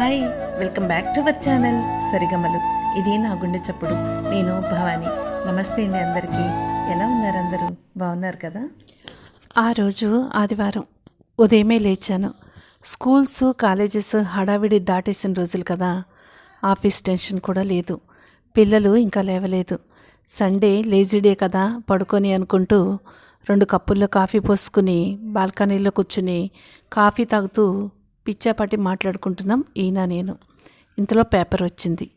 Hi welcome back to our channel Sarigamalu. ఇది నా గుండె చప్పుడు. నేను భవాని. నమస్తే అండి అందరికీ. ఎలా ఉన్నారు అందరూ? బాగున్నారు కదా? ఆ రోజు ఆదివారం ఉదయమే లేచాను. స్కూల్స్ కాలేజెస్ హడావిడి దాటేసిన రోజులు కదా. ఆఫీస్ టెన్షన్ కూడా లేదు. పిల్లలు ఇంకా లేవలేదు. సండే లేజీ డే కదా పడుకొని అనుకుంటూ రెండు కప్పుల్లో కాఫీ పోసుకుని బాల్కనీలో కూర్చుని కాఫీ తాగుతూ పిచ్చాపాటి మాట్లాడుకుంటున్నాం ఈయన నేను. ఇంతలో పేపర్ వచ్చింది.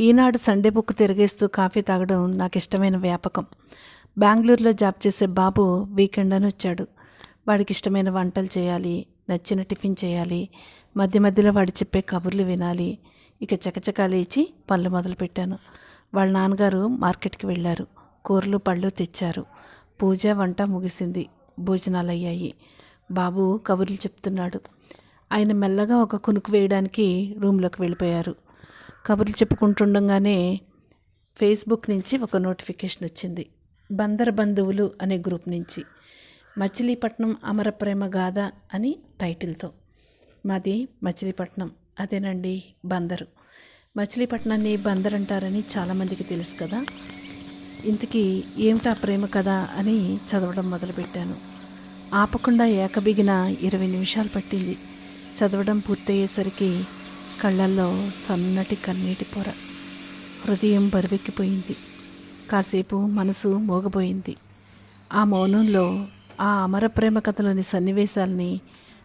ఈనాడు సండే బుక్ తిరిగేస్తూ కాఫీ తాగడం నాకు ఇష్టమైన వ్యాపకం. బెంగళూరులో జాబ్ చేసే బాబు వీకెండ్ అని వచ్చాడు. వాడికి ఇష్టమైన వంటలు చేయాలి నచ్చిన టిఫిన్ చేయాలి మధ్య మధ్యలో వాడు చెప్పే కబుర్లు వినాలి. ఇక చకచకా లేచి పనులు మొదలుపెట్టాను. వాళ్ళ నాన్నగారు మార్కెట్కి వెళ్ళారు. కూరలు పళ్ళు తెచ్చారు. పూజ వంట ముగిసింది. భోజనాలు అయ్యాయి బాబు కబుర్లు చెప్తున్నాడు. ఆయన మెల్లగా ఒక కునుకు వేయడానికి రూమ్లోకి వెళ్ళిపోయారు. కబుర్లు చెప్పుకుంటుండగానే ఫేస్బుక్ నుంచి ఒక నోటిఫికేషన్ వచ్చింది. బందర్ బంధువులు అనే గ్రూప్ నుంచి. మచిలీపట్నం అమర ప్రేమ గాథ అని టైటిల్తో. మాది మచిలీపట్నం. అదేనండి బందరు. మచిలీపట్నాన్ని బందర్ అంటారని చాలామందికి తెలుసు కదా. ఇంతకీ ఏమిటా ప్రేమ కథ అని చదవడం మొదలుపెట్టాను. ఆపకుండా ఏకబిగిన ఇరవై నిమిషాలు పట్టింది. చదవడం పూర్తయ్యేసరికి కళ్ళల్లో సన్నటి కన్నీటి పొర. హృదయం బరువెక్కిపోయింది. కాసేపు మనసు మోగబోయింది. ఆ మౌనంలో ఆ అమర ప్రేమ కథలోని సన్నివేశాల్ని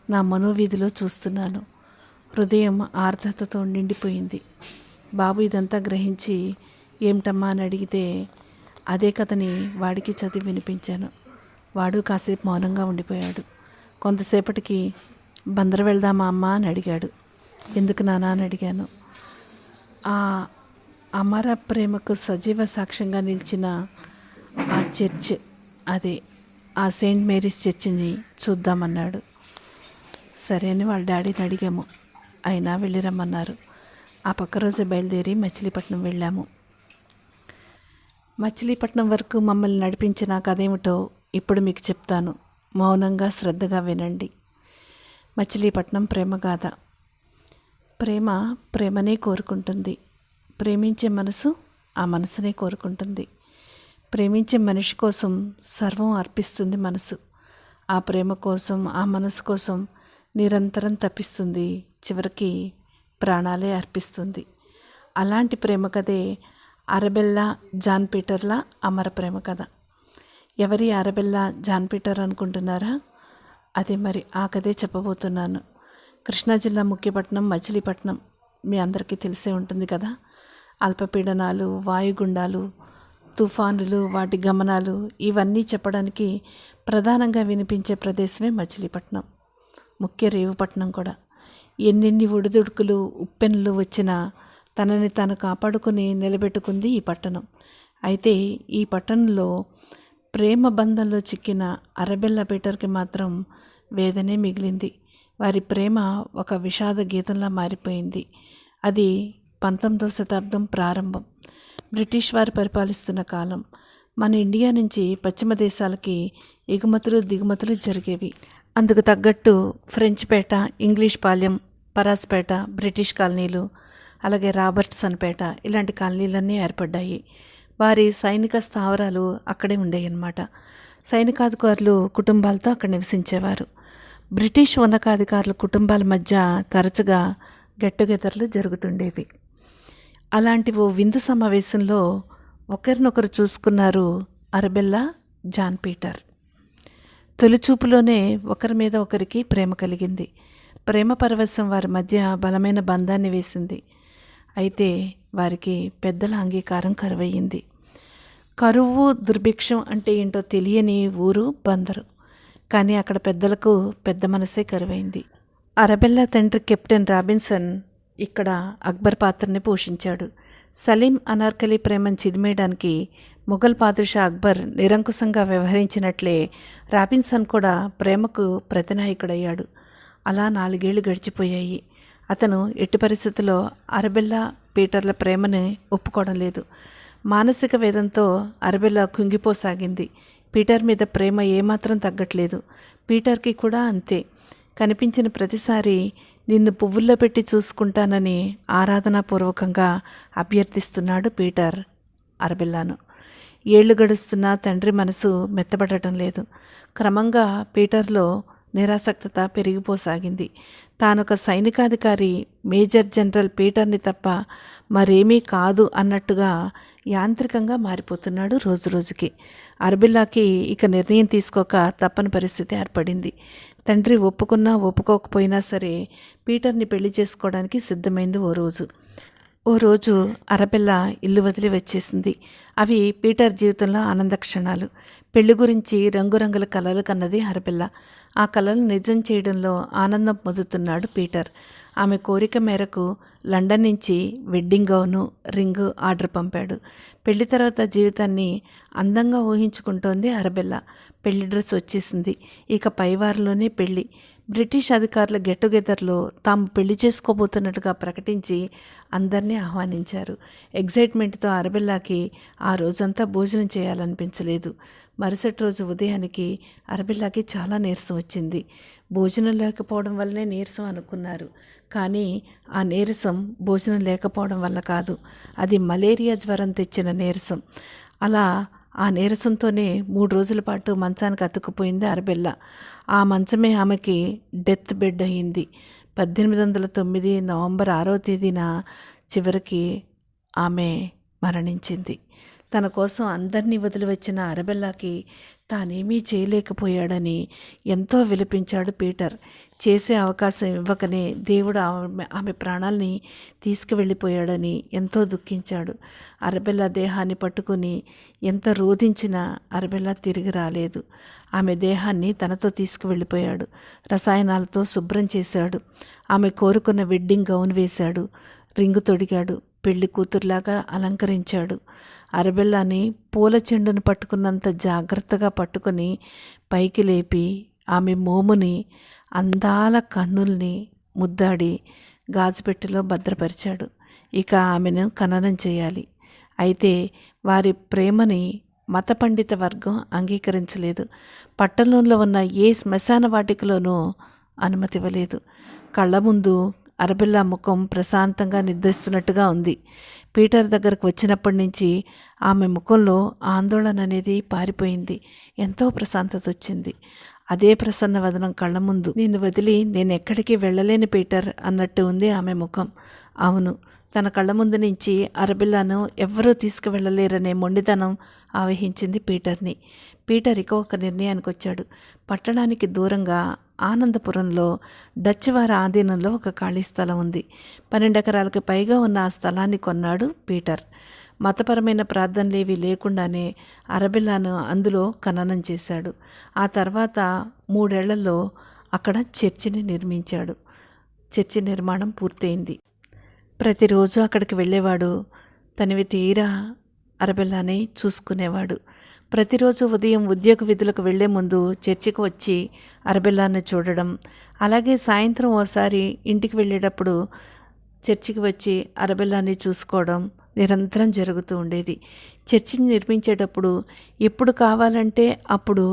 నా మనోవీధిలో చూస్తున్నాను. హృదయం ఆర్ద్రతతో నిండిపోయింది. బాబు ఇదంతా గ్రహించి ఏమిటమ్మా అని అడిగితే అదే కథని వాడికి చదివి వినిపించాను. వాడు కాసేపు మౌనంగా ఉండిపోయాడు. కొంతసేపటికి బందర వెళ్దామా అమ్మ అని అడిగాడు. ఎందుకు నానా అని అడిగాను. ఆ అమర ప్రేమకు సజీవ సాక్ష్యంగా నిలిచిన ఆ చర్చ్ అదే ఆ సెయింట్ మేరీస్ చర్చిని చూద్దామన్నాడు. సరే అని వాళ్ళ డాడీని అడిగాము. అయినా వెళ్ళిరమ్మన్నారు ఆ పక్క రోజే బయలుదేరి మచిలీపట్నం వెళ్ళాము. మచిలీపట్నం వరకు మమ్మల్ని నడిపించిన కథేమిటో ఇప్పుడు మీకు చెప్తాను. మౌనంగా శ్రద్ధగా వినండి. మచిలీపట్నం ప్రేమగాథ ప్రేమ ప్రేమనే కోరుకుంటుంది. ప్రేమించే మనసు ఆ మనసునే కోరుకుంటుంది. ప్రేమించే మనిషి కోసం సర్వం అర్పిస్తుంది మనసు. ఆ ప్రేమ కోసం ఆ మనసు కోసం నిరంతరం తప్పిస్తుంది. చివరికి ప్రాణాలే అర్పిస్తుంది. అలాంటి ప్రేమ కథే అరబెల్లా జాన్ పీటర్ల అమర ప్రేమ కథ. ఎవరి అరబెల్లా జాన్ పీటర్ అనుకుంటున్నారా? అదే మరి ఆ కథే చెప్పబోతున్నాను. కృష్ణా జిల్లా ముఖ్యపట్నం మచిలీపట్నం. మీ అందరికీ తెలిసే ఉంటుంది కదా? అల్పపీడనాలు వాయుగుండాలు తుఫానులు వాటి గమనాలు ఇవన్నీ చెప్పడానికి ప్రధానంగా వినిపించే ప్రదేశమే మచిలీపట్నం. ముఖ్య రేవుపట్నం కూడా. ఎన్నెన్ని ఒడిదుడుకులు ఉప్పెన్లు వచ్చినా తనని తాను కాపాడుకుని నిలబెట్టుకుంది ఈ పట్టణం. అయితే ఈ పట్టణంలో ప్రేమ బంధంలో చిక్కిన అరబెల్ల పీటర్కి మాత్రం వేదనే మిగిలింది. వారి ప్రేమ ఒక విషాద గీతంలా మారిపోయింది. అది పంతొమ్మిదవ శతాబ్దం ప్రారంభం. బ్రిటిష్ వారు పరిపాలిస్తున్న కాలం. మన ఇండియా నుంచి పశ్చిమ దేశాలకి ఎగుమతులు దిగుమతులు జరిగేవి. అందుకు తగ్గట్టు French Peta English Palem Paraspeta British కాలనీలు అలాగే రాబర్ట్సన్ పేట ఇలాంటి కాలనీలన్నీ ఏర్పడ్డాయి. వారి సైనిక స్థావరాలు అక్కడే ఉండేవి అన్నమాట సైనికాధికారులు కుటుంబాలతో అక్కడ నివసించేవారు. బ్రిటిష్ ఉన్నతాధికారుల కుటుంబాల మధ్య తరచుగా గెట్టుగెదర్లు జరుగుతుండేవి. అలాంటి ఓ విందు సమావేశంలో ఒకరినొకరు చూసుకున్నారు అరబెల్లా జాన్ పీటర్. తొలిచూపులోనే ఒకరి మీద ఒకరికి ప్రేమ కలిగింది. ప్రేమ పరవశం వారి మధ్య బలమైన బంధాన్ని వేసింది. అయితే వారికి పెద్దల అంగీకారం కరువయ్యింది. కరువు దుర్భిక్షం అంటే ఏంటో తెలియని ఊరు బందరు. కానీ అక్కడ పెద్దలకు పెద్ద మనసే కరువైంది. అరబెల్లా తండ్రి కెప్టెన్ రాబిన్సన్ ఇక్కడ అక్బర్ పాత్రని పోషించాడు. సలీం అనార్కలి ప్రేమను చిదిమేయడానికి మొఘల్ పాదుషా అక్బర్ నిరంకుశంగా వ్యవహరించినట్లే రాబిన్సన్ కూడా ప్రేమకు ప్రతినాయకుడయ్యాడు. అలా నాలుగేళ్ళు గడిచిపోయాయి. అతను ఎట్టి పరిస్థితుల్లో అరబెల్లా పీటర్ల ప్రేమని ఒప్పుకోవడం లేదు. మానసిక వేదంతో అరబెల్లా కుంగిపోసాగింది. పీటర్ మీద ప్రేమ ఏమాత్రం తగ్గట్లేదు. పీటర్కి కూడా అంతే. కనిపించిన ప్రతిసారి నిన్ను పువ్వుల్లో పెట్టి చూసుకుంటానని ఆరాధనాపూర్వకంగా అభ్యర్థిస్తున్నాడు పీటర్ అరబెల్లాను ఏళ్ళు గడుస్తున్నా తండ్రి మనసు మెత్తబడటం లేదు. క్రమంగా పీటర్లో నిరాసక్తత పెరిగిపోసాగింది. తానొక సైనికాధికారి మేజర్ జనరల్ పీటర్ని తప్ప మరేమీ కాదు అన్నట్టుగా యాంత్రికంగా మారిపోతున్నాడు రోజు రోజుకి. అరబిల్లాకి ఇక నిర్ణయం తీసుకోక తప్పని పరిస్థితి ఏర్పడింది. తండ్రి ఒప్పుకున్నా ఒప్పుకోకపోయినా సరే పీటర్ని పెళ్ళి చేసుకోవడానికి సిద్ధమైంది ఓ రోజు. ఓ రోజు అరబెల్ల ఇల్లు వదిలి వచ్చేసింది. అవి పీటర్ జీవితంలో ఆనంద క్షణాలు. పెళ్ళి గురించి రంగురంగుల కలలు కన్నది అరబెల్ల. ఆ కలలు నిజం చేయడంలో ఆనందం పొందుతున్నాడు పీటర్. ఆమె కోరిక మేరకు లండన్ నుంచి వెడ్డింగ్ గౌను రింగ్ ఆర్డర్ పంపాడు. పెళ్ళి తర్వాత జీవితాన్ని అందంగా ఊహించుకుంటోంది అరబెల్ల. పెళ్ళి డ్రెస్ వచ్చేసింది. ఇక పైవారంలోనే పెళ్ళి. బ్రిటిష్ అధికారుల గెట్ టుగెదర్లో తాము పెళ్ళి చేసుకోబోతున్నట్టుగా ప్రకటించి అందరినీ ఆహ్వానించారు. ఎగ్జైట్మెంట్తో అరబెల్లాకి ఆ రోజంతా భోజనం చేయాలనిపించలేదు. మరుసటి రోజు ఉదయానికి అరబిల్లాకి చాలా నీరసం వచ్చింది. భోజనం లేకపోవడం వల్లనే నీరసం అనుకున్నారు. కానీ ఆ నీరసం భోజనం లేకపోవడం వల్ల కాదు. అది మలేరియా జ్వరం తెచ్చిన నీరసం. అలా ఆ నీరసంతోనే మూడు రోజుల పాటు మంచానికి అతుక్కుపోయింది అరబెల్ల ఆ మంచమే ఆమెకి డెత్ బెడ్ అయింది. పద్దెనిమిది వందల తొమ్మిది నవంబర్ ఆరో తేదీన చివరికి ఆమె మరణించింది. తన కోసం అందరినీ వదిలివచ్చిన అరబెల్లాకి తానేమీ చేయలేకపోయాడని ఎంతో విలపించాడు పీటర్. చేసే అవకాశం ఇవ్వకనే దేవుడు ఆమె ఆమె ప్రాణాల్ని తీసుకువెళ్ళిపోయాడని ఎంతో దుఃఖించాడు. అరబెల్లా దేహాన్ని పట్టుకుని ఎంత రోధించినా అరబెల్లా తిరిగి రాలేదు. ఆమె దేహాన్ని తనతో తీసుకువెళ్ళిపోయాడు. రసాయనాలతో శుభ్రం చేశాడు. ఆమె కోరుకున్న వెడ్డింగ్ గౌన్ వేశాడు. రింగు తొడిగాడు. పెళ్ళి కూతురులాగా అలంకరించాడు. అరబెల్లాని పూల చెండును పట్టుకున్నంత జాగ్రత్తగా పట్టుకొని పైకి లేపి ఆమె మోముని అందాల కన్నుల్ని ముద్దాడి గాజుపెట్టెలో భద్రపరిచాడు. ఇక ఆమెను ఖననం చేయాలి. అయితే వారి ప్రేమని మత పండిత వర్గం అంగీకరించలేదు. పట్టణంలో ఉన్న ఏ శ్మశాన వాటికలోనూ అనుమతి ఇవ్వలేదు కళ్ళ ముందు అరబిల్లా ముఖం ప్రశాంతంగా నిద్రిస్తున్నట్టుగా ఉంది. పీటర్ దగ్గరకు వచ్చినప్పటి నుంచి ఆమె ముఖంలో ఆందోళన అనేది పారిపోయింది. ఎంతో ప్రశాంతత వచ్చింది. అదే ప్రసన్న వదనం కళ్ళ ముందు. నిన్ను వదిలి నేను ఎక్కడికి వెళ్ళలేని పీటర్ అన్నట్టు ఉంది ఆమె ముఖం. అవును. తన కళ్ళ ముందు నుంచి అరబిల్లాను ఎవ్వరూ తీసుకువెళ్ళలేరనే మొండితనం ఆవహించింది పీటర్ని. పీటర్ ఇక ఒక నిర్ణయానికి వచ్చాడు పట్టణానికి దూరంగా ఆనందపురంలో డచ్వారి ఆధీనంలో ఒక ఖాళీ స్థలం ఉంది. పన్నెండు ఎకరాలకు పైగా ఉన్న ఆ స్థలాన్ని కొన్నాడు పీటర్. మతపరమైన ప్రార్థనలేవి లేకుండానే అరబిల్లాను అందులో ఖననం చేశాడు. ఆ తర్వాత మూడేళ్ళలో అక్కడ చర్చిని నిర్మించాడు. చర్చి నిర్మాణం పూర్తయింది. ప్రతిరోజు అక్కడికి వెళ్ళేవాడు తనివి తీరా అరబిల్లానే చూసుకునేవాడు. ప్రతిరోజు ఉదయం ఉద్యోగ విధులకు వెళ్ళే ముందు చర్చికి వచ్చి అరబెల్లాన్ని చూడడం అలాగే సాయంత్రం ఓసారి ఇంటికి వెళ్ళేటప్పుడు చర్చికి వచ్చి అరబెల్లాన్ని చూసుకోవడం నిరంతరం జరుగుతూ ఉండేది. చర్చిని నిర్మించేటప్పుడు ఎప్పుడు కావాలంటే అప్పుడు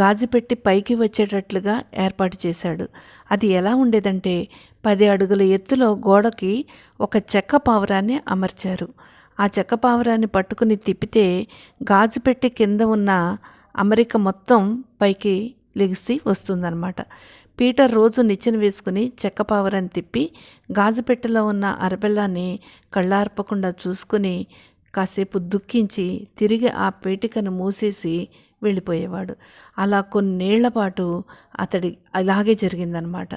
గాజు పెట్టి పైకి వచ్చేటట్లుగా ఏర్పాటు చేశాడు. అది ఎలా ఉండేదంటే పది అడుగుల ఎత్తులో గోడకి ఒక చెక్క పావురాన్ని అమర్చారు. ఆ చెక్క పావురాన్ని పట్టుకుని తిప్పితే గాజుపెట్టి కింద ఉన్న అమెరిక మొత్తం పైకి లెగిసి వస్తుందన్నమాట. పీటర్ రోజు నిచ్చెన వేసుకుని చెక్క పావురాన్ని తిప్పి గాజు పెట్టెలో ఉన్న అరబెల్లాన్ని కళ్ళార్పకుండా చూసుకుని కాసేపు దుఃఖించి తిరిగి ఆ పేటికను మూసేసి వెళ్ళిపోయేవాడు. అలా కొన్నేళ్ళ పాటు అతడి అలాగే జరిగిందనమాట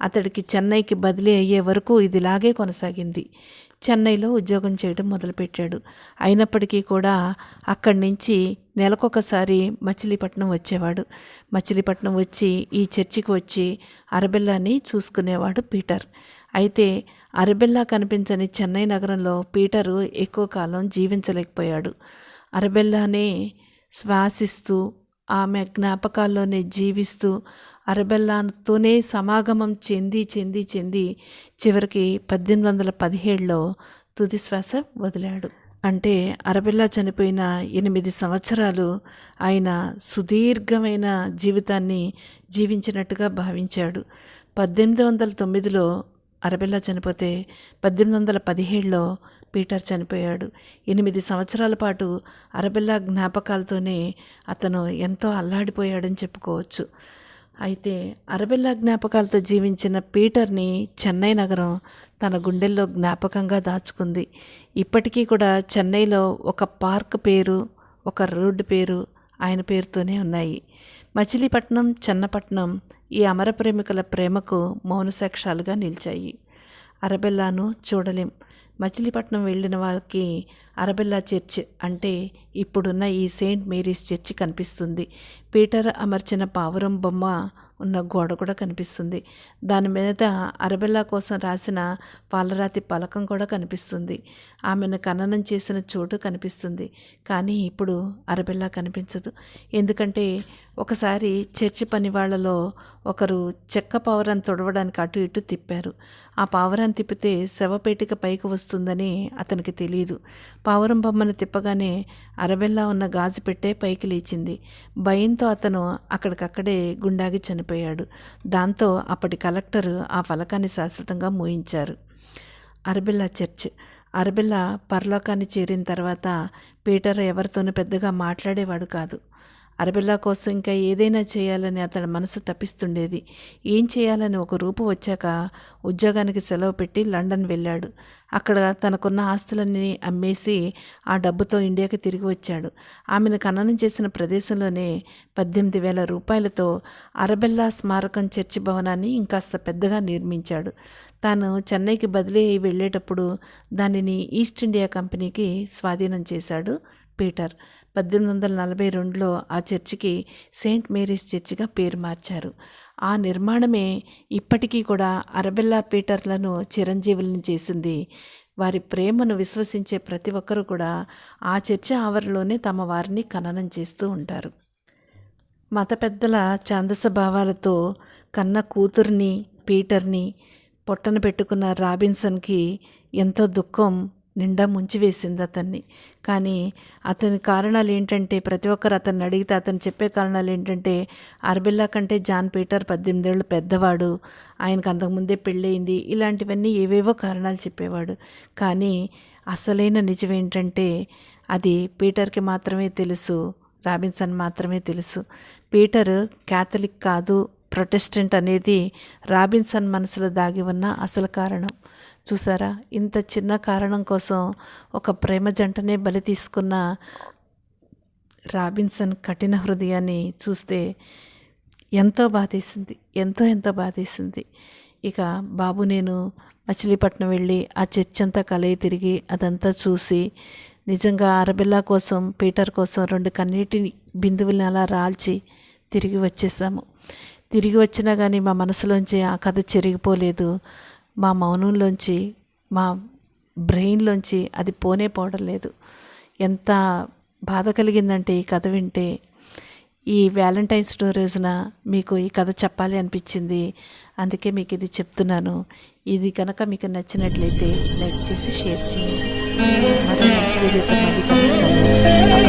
అతడికి చెన్నైకి బదిలీ అయ్యే వరకు ఇది ఇలాగే కొనసాగింది. చెన్నైలో ఉద్యోగం చేయడం మొదలుపెట్టాడు. అయినప్పటికీ కూడా అక్కడి నుంచి నెలకొకసారి మచిలీపట్నం వచ్చేవాడు. మచిలీపట్నం వచ్చి ఈ చర్చికి వచ్చి అరబెల్లాని చూసుకునేవాడు పీటర్. అయితే అరబెల్లా కనిపించని చెన్నై నగరంలో పీటరు ఎక్కువ కాలం జీవించలేకపోయాడు. అరబెల్లానే శ్వాసిస్తూ ఆమె జ్ఞాపకాల్లోనే జీవిస్తూ అరబెల్లాతోనే సమాగమం చెంది చెంది చెంది చివరికి పద్దెనిమిది వందల పదిహేడులో తుది శ్వాస వదిలాడు. అంటే అరబెల్లా చనిపోయిన ఎనిమిది సంవత్సరాలు ఆయన సుదీర్ఘమైన జీవితాన్ని జీవించినట్టుగా భావించాడు. పద్దెనిమిది వందల తొమ్మిదిలో అరబెల్లా చనిపోతే పద్దెనిమిది వందల పదిహేడులో పీటర్ చనిపోయాడు. ఎనిమిది సంవత్సరాల పాటు అరబెల్లా జ్ఞాపకాలతోనే అతను ఎంతో అల్లాడిపోయాడని చెప్పుకోవచ్చు. అయితే అరబెల్లా జ్ఞాపకాలతో జీవించిన పీటర్ని చెన్నై నగరం తన గుండెల్లో జ్ఞాపకంగా దాచుకుంది. ఇప్పటికీ కూడా చెన్నైలో ఒక పార్క్ పేరు ఒక రోడ్డు పేరు ఆయన పేరుతోనే ఉన్నాయి. మచిలీపట్నం చెన్నపట్నం ఈ అమర ప్రేమికుల ప్రేమకు మౌన సాక్ష్యాలుగా నిలిచాయి. అరబెల్లాను చూడలేం. మచిలీపట్నం వెళ్ళిన వాళ్ళకి అరబెల్లా చర్చ్ అంటే ఇప్పుడున్న ఈ సెయింట్ మేరీస్ చర్చి కనిపిస్తుంది. పీటర్ అమర్చిన పావురం బొమ్మ ఉన్న గోడ కూడా కనిపిస్తుంది. దాని మీద అరబెల్లా కోసం రాసిన పాలరాతి పలకం కూడా కనిపిస్తుంది. ఆమెను ఖననం చేసిన చోటు కనిపిస్తుంది. కానీ ఇప్పుడు అరబెల్లా కనిపించదు. ఎందుకంటే ఒకసారి చర్చి పని వాళ్ళలో ఒకరు చెక్క పావురాన్ని తొడవడానికి అటు ఇటు తిప్పారు. ఆ పావురాన్ని తిప్పితే శవపేటిక పైకి వస్తుందని అతనికి తెలియదు పావురం బొమ్మను తిప్పగానే అరబెల్లా ఉన్న గాజు పెట్టే పైకి లేచింది. భయంతో అతను అక్కడికక్కడే గుండాగి చనిపోయాడు. దాంతో అప్పటి కలెక్టర్ ఆ ఫలకాన్ని శాశ్వతంగా మూయించారు. Arabella church. అరబెల్లా పరలోకాన్ని చేరిన తర్వాత పీటర్ ఎవరితోనూ పెద్దగా మాట్లాడేవాడు కాదు. అరబెల్లా కోసం ఇంకా ఏదైనా చేయాలని అతడి మనసు తప్పిస్తుండేది. ఏం చేయాలని ఒక రూపు వచ్చాక ఉద్యోగానికి సెలవు పెట్టి లండన్ వెళ్ళాడు. అక్కడ తనకున్న ఆస్తులన్నీ అమ్మేసి ఆ డబ్బుతో ఇండియాకి తిరిగి వచ్చాడు. ఆమెను ఖననం చేసిన ప్రదేశంలోనే పద్దెనిమిది వేల రూపాయలతో అరబెల్లా స్మారకం చర్చి భవనాన్ని ఇంకాస్త పెద్దగా నిర్మించాడు. తాను చెన్నైకి బదిలీ అయి వెళ్ళేటప్పుడు దానిని ఈస్ట్ ఇండియా కంపెనీకి స్వాధీనం చేశాడు పీటర్. పద్దెనిమిది వందల నలభై రెండులో ఆ చర్చికి సెయింట్ మేరీస్ చర్చిగా పేరు మార్చారు. ఆ నిర్మాణమే ఇప్పటికీ కూడా అరబెల్లా పీటర్లను చిరంజీవులను చేసింది. వారి ప్రేమను విశ్వసించే ప్రతి ఒక్కరూ కూడా ఆ చర్చ ఆవరణలోనే తమ వారిని ఖననం చేస్తూ ఉంటారు. మత పెద్దల ఛాందస భావాలతో కన్న కూతుర్ని పీటర్ని పొట్టన పెట్టుకున్న రాబిన్సన్కి ఎంతో దుఃఖం నిండా ముంచివేసింది అతన్ని. కానీ అతని కారణాలు ఏంటంటే ప్రతి ఒక్కరు అతన్ని అడిగితే అతను చెప్పే కారణాలు ఏంటంటే అర్బిల్లా కంటే జాన్ పీటర్ పద్దెనిమిదేళ్ళు పెద్దవాడు. ఆయనకు అంతకుముందే పెళ్ళయింది. ఇలాంటివన్నీ ఏవేవో కారణాలు చెప్పేవాడు. కానీ అసలైన నిజం ఏంటంటే అది పీటర్కి మాత్రమే తెలుసు రాబిన్సన్ మాత్రమే తెలుసు. పీటర్ క్యాథలిక్ కాదు ప్రొటెస్టెంట్ అనేది రాబిన్సన్ మనసులో దాగి ఉన్న అసలు కారణం. చూసారా? ఇంత చిన్న కారణం కోసం ఒక ప్రేమ జంటనే బలి తీసుకున్న రాబిన్సన్ కఠిన హృదయాన్ని చూస్తే ఎంతో బాధేసింది. ఎంతో ఎంతో బాధేసింది. ఇక బాబు నేను మచిలీపట్నం వెళ్ళి ఆ చర్చ్ అంతా కలయి తిరిగి అదంతా చూసి నిజంగా అరబిల్లా కోసం పీటర్ కోసం రెండు కన్నీటి బిందువుల్ని అలా రాల్చి తిరిగి వచ్చేసాము. తిరిగి వచ్చినా కానీ మా మనసులోంచి ఆ కథ చెరిగిపోలేదు. మా మౌనంలోంచి మా బ్రెయిన్లోంచి అది పోనే పోవడం లేదు. ఎంత బాధ కలిగిందంటే ఈ కథ వింటే ఈ వ్యాలంటైన్స్ డే రోజున మీకు ఈ కథ చెప్పాలి అనిపించింది అందుకే మీకు ఇది చెప్తున్నాను. ఇది కనుక మీకు నచ్చినట్లయితే లైక్ చేసి షేర్ చేయండి. మరో మంచి వీడియోతో మళ్ళీ కలుస్తాను.